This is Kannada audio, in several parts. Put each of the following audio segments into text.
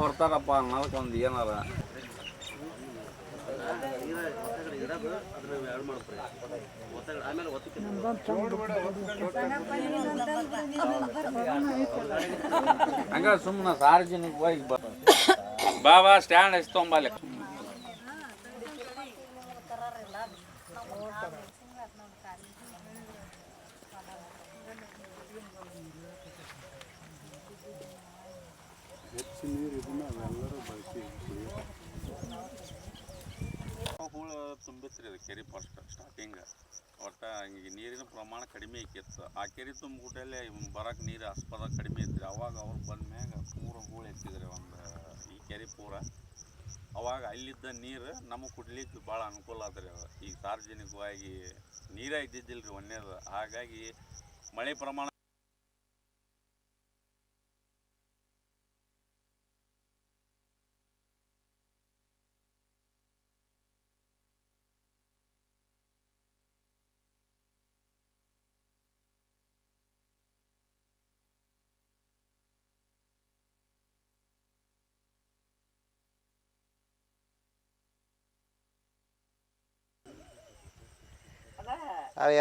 ಹೊರ್ತಾರಪ್ಪ ಅನ್ನೋದಕ್ಕೆ ಒಂದು ಏನಾರ ಹಂಗ ಸುಮ್ಮನೆ ಸಾರ್ವಜನಿಕವಾಗಿ ಬಾ. ಬಾ ಬಾ ಸ್ಟ್ಯಾಂಡ್ ಹಚ್ಕೊಂಬಲ್ಲಿ ಹೂಳ ರೀ ಅದು ಕೆರೆ ಫಸ್ಟ್ ಸ್ಟಾರ್ಟಿಂಗ್ ಒಟ್ಟು ಹಿಂಗೆ ನೀರಿನ ಪ್ರಮಾಣ ಕಡಿಮೆ ಆಕಿತ್ತು ಆ ಕೆರೆ ತುಂಬಿಬಿಟ್ಟಲ್ಲಿ ಬರಕ್ಕೆ ನೀರು ಆಸ್ಪದ ಕಡಿಮೆ ಐತ್ರಿ. ಅವಾಗ ಅವ್ರು ಬಂದ ಮ್ಯಾಗ ಪೂರ ಹೂಳು ಎತ್ತಿದ್ರಿ ಒಂದು, ಈ ಕೆರೆ ಪೂರ. ಅವಾಗ ಅಲ್ಲಿದ್ದ ನೀರು ನಮಗೆ ಕುಡ್ಲಿಕ್ಕೆ ಭಾಳ ಅನುಕೂಲ ಆದ್ರಿ ಅದು. ಈಗ ಸಾರ್ವಜನಿಕವಾಗಿ ನೀರೇ ಇದ್ದಿದ್ದಿಲ್ಲ ರೀ ಒಂದೇದು ಹಾಗಾಗಿ ಮಳೆ ಪ್ರಮಾಣ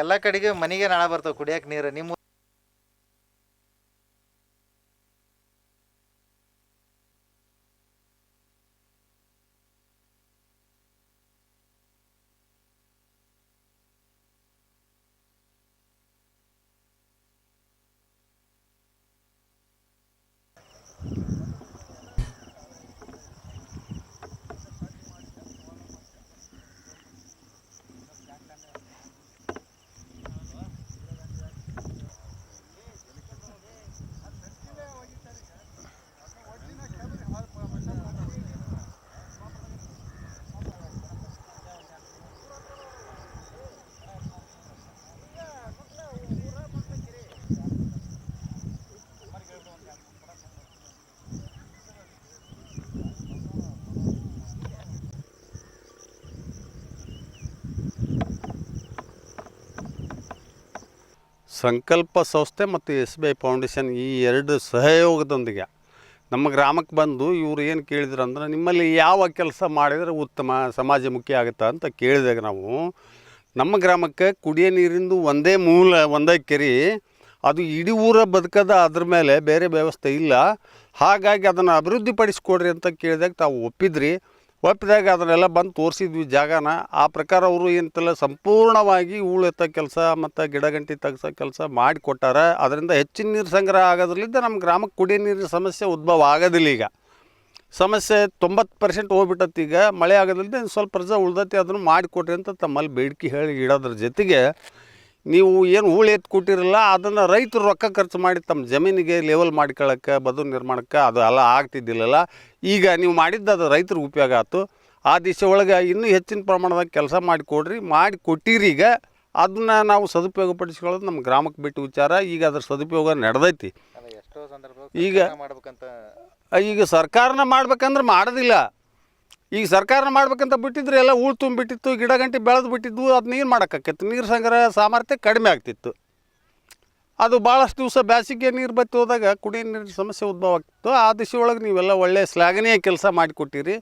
ಎಲ್ಲ ಕಡೆಗೆ ಮನೆಗೆ ನಾಳ ಬರ್ತಾವ ಕುಡಿಯಕ್ಕೆ ನೀರು. ನಿಮ್ಮ ಸಂಕಲ್ಪ ಸಂಸ್ಥೆ ಮತ್ತು ಎಸ್ ಬಿ ಐ ಫೌಂಡೇಶನ್ ಈ ಎರಡು ಸಹಯೋಗದೊಂದಿಗೆ ನಮ್ಮ ಗ್ರಾಮಕ್ಕೆ ಬಂದು ಇವರು ಏನು ಕೇಳಿದ್ರು ಅಂದ್ರೆ, ನಿಮ್ಮಲ್ಲಿ ಯಾವ ಕೆಲಸ ಮಾಡಿದರೆ ಉತ್ತಮ ಸಮಾಜಮುಖಿ ಆಗುತ್ತಾ ಅಂತ ಕೇಳಿದಾಗ ನಾವು, ನಮ್ಮ ಗ್ರಾಮಕ್ಕೆ ಕುಡಿಯೋ ನೀರಿಂದು ಒಂದೇ ಮೂಲ, ಒಂದೇ ಕೆರೆ, ಅದು ಇಡೀ ಊರ ಬದುಕದ ಅದ್ರ ಮೇಲೆ ಬೇರೆ ವ್ಯವಸ್ಥೆ ಇಲ್ಲ. ಹಾಗಾಗಿ ಅದನ್ನು ಅಭಿವೃದ್ಧಿಪಡಿಸ್ಕೊಡ್ರಿ ಅಂತ ಕೇಳಿದಾಗ ತಾವು ಒಪ್ಪಿದ್ರಿ. ಒಪ್ಪಿದಾಗ ಅದನ್ನೆಲ್ಲ ಬಂದು ತೋರಿಸಿದ್ವಿ ಜಾಗನ. ಆ ಪ್ರಕಾರ ಅವರು ಏನಂತಲ್ಲ ಸಂಪೂರ್ಣವಾಗಿ ಹೂಳು ಎತ್ತ ಕೆಲಸ ಮತ್ತು ಗಿಡಗಂಟಿ ತೆಗ್ಸೋ ಕೆಲಸ ಮಾಡಿಕೊಟ್ಟಾರ ಅದರಿಂದ ಹೆಚ್ಚಿನ ನೀರು ಸಂಗ್ರಹ ಆಗೋದ್ರಲ್ಲಿದ್ದ ನಮ್ಮ ಗ್ರಾಮಕ್ಕೆ ಕುಡಿಯೋ ನೀರಿನ ಸಮಸ್ಯೆ ಉದ್ಭವ ಆಗೋದಿಲ್ಲ ಈಗ. ಸಮಸ್ಯೆ ತೊಂಬತ್ತು ಪರ್ಸೆಂಟ್ ಹೋಗ್ಬಿಟ್ಟತ್ತು ಈಗ. ಮಳೆ ಆಗೋದ್ರಿಂದ ಸ್ವಲ್ಪ ಪ್ರಜಾ ಉಳ್ದತಿ, ಅದನ್ನು ಮಾಡಿಕೊಟ್ರಿ ಅಂತ ತಮ್ಮಲ್ಲಿ ಬೇಡಿಕೆ ಹೇಳಿ ಇಡೋದ್ರ ಜೊತೆಗೆ ನೀವು ಏನು ಹೂಳು ಎತ್ತು ಕೊಟ್ಟಿರಲ್ಲ ಅದನ್ನು ರೈತರು ರೊಕ್ಕ ಖರ್ಚು ಮಾಡಿ ತಮ್ಮ ಜಮೀನಿಗೆ ಲೆವೆಲ್ ಮಾಡ್ಕೊಳ್ಳೋಕ್ಕೆ ಬದು ನಿರ್ಮಾಣಕ್ಕೆ ಅದು ಎಲ್ಲ ಆಗ್ತಿದ್ದಿಲ್ಲಲ್ಲ. ಈಗ ನೀವು ಮಾಡಿದ್ದು ಅದು ರೈತರಿಗೆ ಉಪಯೋಗ ಆಯಿತು ಆ ದಿಶೆ ಒಳಗೆ ಇನ್ನೂ ಹೆಚ್ಚಿನ ಪ್ರಮಾಣದಾಗ ಕೆಲಸ ಮಾಡಿಕೊಡ್ರಿ ಮಾಡಿ ಕೊಟ್ಟಿರಿ ಈಗ. ಅದನ್ನ ನಾವು ಸದುಪಯೋಗ ಪಡಿಸ್ಕೊಳ್ಳೋದು ನಮ್ಮ ಗ್ರಾಮಕ್ಕೆ ಬಿಟ್ಟು ವಿಚಾರ. ಈಗ ಅದ್ರ ಸದುಪಯೋಗ ನಡೆದೈತಿ. ಈಗ- ಮಾಡ್ಬೇಕಂತ ಈಗ ಸರ್ಕಾರನ ಮಾಡ್ಬೇಕಂದ್ರೆ ಮಾಡೋದಿಲ್ಲ. ಈಗ ಸರ್ಕಾರನ ಮಾಡ್ಬೇಕಂತ ಬಿಟ್ಟಿದ್ರೆ ಎಲ್ಲ ಹೂಳು ತುಂಬಿಟ್ಟಿತ್ತು, ಗಿಡ ಗಂಟೆ ಬೆಳೆದು ಬಿಟ್ಟಿದ್ದು ಅದು ನೀರು ಮಾಡೋಕ್ಕಾಕಿತ್ತು ನೀರು ಸಂಗ್ರಹ ಸಾಮರ್ಥ್ಯ ಕಡಿಮೆ ಆಗ್ತಿತ್ತು. ಅದು ಭಾಳಷ್ಟು ದಿವಸ ಬೇಸಿಗೆ ನೀರು ಬತ್ತಿ ಹೋದಾಗ ಕುಡಿಯೋ ನೀರಿನ ಸಮಸ್ಯೆ ಉದ್ಭವ ಆಗ್ತಿತ್ತು. ಆ ದಿಶೆಯೊಳಗೆ ನೀವೆಲ್ಲ ಒಳ್ಳೆಯ ಶ್ಲಾಘನೀಯ ಕೆಲಸ ಮಾಡಿಕೊಟ್ಟಿರಿ.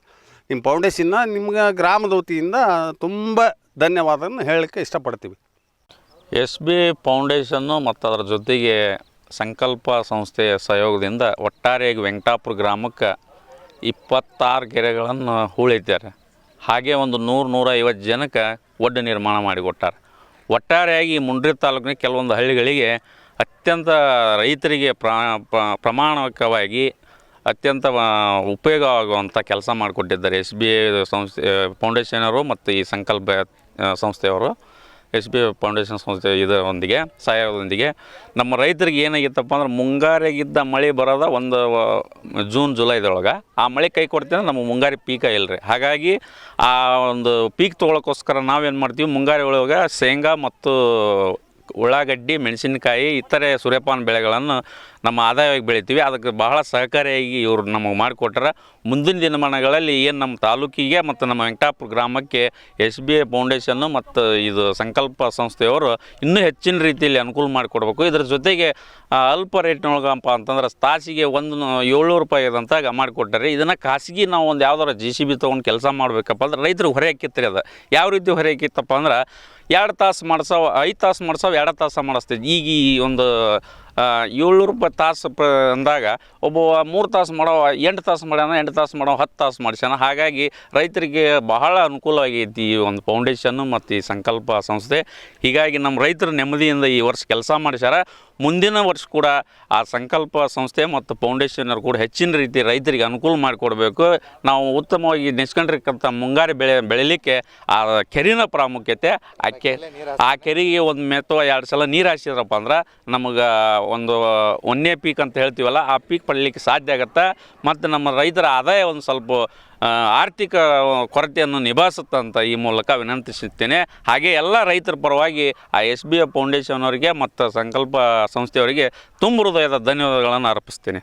ನಿಮ್ಮ ಫೌಂಡೇಶನ್ನ, ನಿಮ್ಗೆ ಗ್ರಾಮದ ವತಿಯಿಂದ ತುಂಬ ಧನ್ಯವಾದವನ್ನು ಹೇಳಲಿಕ್ಕೆ ಇಷ್ಟಪಡ್ತೀವಿ. ಎಸ್ ಬಿ ಫೌಂಡೇಶನ್ನು ಮತ್ತು ಅದರ ಜೊತೆಗೆ ಸಂಕಲ್ಪ ಸಂಸ್ಥೆಯ ಸಹಯೋಗದಿಂದ ಒಟ್ಟಾರೆಯಾಗಿ ವೆಂಕಟಾಪುರ ಗ್ರಾಮಕ್ಕೆ ಇಪ್ಪತ್ತಾರು ಕೆರೆಗಳನ್ನು ಹೂಳಿದ್ದಾರೆ. ಹಾಗೆ ಒಂದು ನೂರು, ನೂರೈವತ್ತು ಜನಕ್ಕೆ ಒಡ್ಡ ನಿರ್ಮಾಣ ಮಾಡಿಕೊಟ್ಟಾರೆ. ಒಟ್ಟಾರೆಯಾಗಿ ಮುಂಡ್ರಿ ತಾಲೂಕಿನ ಕೆಲವೊಂದು ಹಳ್ಳಿಗಳಿಗೆ ಅತ್ಯಂತ ರೈತರಿಗೆ ಪ್ರಾ ಪ್ರಮಾಣಕವಾಗಿ ಅತ್ಯಂತ ಉಪಯೋಗವಾಗುವಂಥ ಕೆಲಸ ಮಾಡಿಕೊಟ್ಟಿದ್ದಾರೆ. ಎಸ್ ಬಿ ಐ ಸಂಸ್ಥೆ ಫೌಂಡೇಶನರು ಮತ್ತು ಈ ಸಂಕಲ್ಪ ಸಂಸ್ಥೆಯವರು. ಎಸ್ ಬಿ ಫೌಂಡೇಶನ್ ಸಂಸ್ಥೆ ಇದರೊಂದಿಗೆ, ಸಹಾಯದೊಂದಿಗೆ. ನಮ್ಮ ರೈತರಿಗೆ ಏನಾಗಿತ್ತಪ್ಪ ಅಂದ್ರೆ ಮುಂಗಾರಿಗಿದ್ದ ಮಳೆ ಬರೋದ ಒಂದು ಜೂನ್ ಜುಲೈದೊಳಗೆ ಆ ಮಳೆ ಕೈ ಕೊಡ್ತೀವಿ ನಮ್ಮ ಮುಂಗಾರಿ ಪೀಕ ಇಲ್ಲ ರೀ ಹಾಗಾಗಿ ಆ ಒಂದು ಪೀಕ್ ತೊಗೊಳಕ್ಕೋಸ್ಕರ ನಾವೇನು ಮಾಡ್ತೀವಿ, ಮುಂಗಾರಿ ಒಳಗೆ ಶೇಂಗಾ ಮತ್ತು ಉಳ್ಳಾಗಡ್ಡಿ, ಮೆಣಸಿನಕಾಯಿ, ಇತರೆ ಸೂರ್ಯಪಾನ ಬೆಳೆಗಳನ್ನು ನಮ್ಮ ಆದಾಯವಾಗಿ ಬೆಳಿತೀವಿ. ಅದಕ್ಕೆ ಬಹಳ ಸಹಕಾರಿಯಾಗಿ ಇವರು ನಮಗೆ ಮಾಡಿಕೊಟ್ಟಾರ ಮುಂದಿನ ದಿನಮಾನಗಳಲ್ಲಿ ಏನು ನಮ್ಮ ತಾಲೂಕಿಗೆ ಮತ್ತು ನಮ್ಮ ವೆಂಕಟಾಪುರ ಗ್ರಾಮಕ್ಕೆ ಎಸ್ ಬಿ ಐ ಫೌಂಡೇಶನ್ನು ಮತ್ತು ಇದು ಸಂಕಲ್ಪ ಸಂಸ್ಥೆಯವರು ಇನ್ನೂ ಹೆಚ್ಚಿನ ರೀತಿಯಲ್ಲಿ ಅನುಕೂಲ ಮಾಡಿಕೊಡ್ಬೇಕು. ಇದರ ಜೊತೆಗೆ ಅಲ್ಪ ರೇಟ್ನೊಳಗಪ್ಪ ಅಂತಂದ್ರೆ ತಾಸಿಗೆ ಒಂದು ಏಳ್ನೂರು ರೂಪಾಯಿ ಇದಂತ ಮಾಡಿಕೊಟ್ಟಾರೆ ಇದನ್ನು ಖಾಸಗಿ ನಾವು ಒಂದು ಯಾವ್ದಾರು ಜಿ ಸಿ ಬಿ ತೊಗೊಂಡು ಕೆಲಸ ಮಾಡಬೇಕಪ್ಪ ಅಂದ್ರೆ ರೈತರು ಹೊರೆ ಆಕಿತ್ರಿ ಅದು. ಯಾವ ರೀತಿ ಹೊರೆ ಹಾಕಿತ್ತಪ್ಪ ಅಂದ್ರೆ, ಎರಡು ತಾಸು ಮಾಡಿಸೋ, ಐದು ತಾಸು ಮಾಡಿಸೋ, ಎರಡು ತಾಸು ಮಾಡಿಸ್ತೀವಿ. ಈಗ ಈ ಒಂದು ಏಳ್ನೂರು ರೂಪಾಯಿ ತಾಸು ಪ ಅಂದಾಗ ಒಬ್ಬ ಮೂರು ತಾಸು ಮಾಡೋ, ಎಂಟು ತಾಸು ಮಾಡ್ಯಾನ, ಎಂಟು ತಾಸು ಮಾಡೋ, ಹತ್ತು ತಾಸು ಮಾಡಿಸ್ಯಾನ. ಹಾಗಾಗಿ ರೈತರಿಗೆ ಬಹಳ ಅನುಕೂಲವಾಗೈತಿ ಈ ಒಂದು ಫೌಂಡೇಶನ್ನು ಮತ್ತು ಈ ಸಂಕಲ್ಪ ಸಂಸ್ಥೆ. ಹೀಗಾಗಿ ನಮ್ಮ ರೈತರು ನೆಮ್ಮದಿಯಿಂದ ಈ ವರ್ಷ ಕೆಲಸ ಮಾಡಿಸ್ಯಾರ. ಮುಂದಿನ ವರ್ಷ ಕೂಡ ಆ ಸಂಕಲ್ಪ ಸಂಸ್ಥೆ ಮತ್ತು ಫೌಂಡೇಶನರು ಕೂಡ ಹೆಚ್ಚಿನ ರೀತಿ ರೈತರಿಗೆ ಅನುಕೂಲ ಮಾಡಿಕೊಡ್ಬೇಕು. ನಾವು ಉತ್ತಮವಾಗಿ ನೆಚ್ಕೊಂಡಿರ್ತಕ್ಕಂಥ ಮುಂಗಾರು ಬೆಳೆ ಬೆಳಿಲಿಕ್ಕೆ ಆ ಕೆರಿನ ಪ್ರಾಮುಖ್ಯತೆ, ಆ ಕೆ ಆ ಕೆರಿಗೆ ಒಂದು ಮೆತ್ತೋ ಎರಡು ಸಲ ನೀರು ಹಾಸಿದ್ರಪ್ಪ ಅಂದ್ರೆ ನಮಗೆ ಒಂದು ಒನ್ನೇ ಪೀಕ್ ಅಂತ ಹೇಳ್ತೀವಲ್ಲ, ಆ ಪೀಕ್ ಪಡೀಲಿಕ್ಕೆ ಸಾಧ್ಯ ಆಗುತ್ತೆ? ಮತ್ತು ನಮ್ಮ ರೈತರ ಆದಾಯ ಒಂದು ಸ್ವಲ್ಪ ಆರ್ಥಿಕ ಕೊರತೆಯನ್ನು ನಿಭಾಯಿಸುತ್ತಂತ ಈ ಮೂಲಕ ವಿನಂತಿಸುತ್ತೇನೆ. ಹಾಗೆ ಎಲ್ಲ ರೈತರ ಪರವಾಗಿ ಆ ಎಸ್ ಬಿ ಎ ಫೌಂಡೇಶನ್ ಅವರಿಗೆ ಮತ್ತು ಸಂಕಲ್ಪ ಸಂಸ್ಥೆಯವರಿಗೆ ತುಂಬ ಹೃದಯದ ಧನ್ಯವಾದಗಳನ್ನು ಅರ್ಪಿಸ್ತೇನೆ.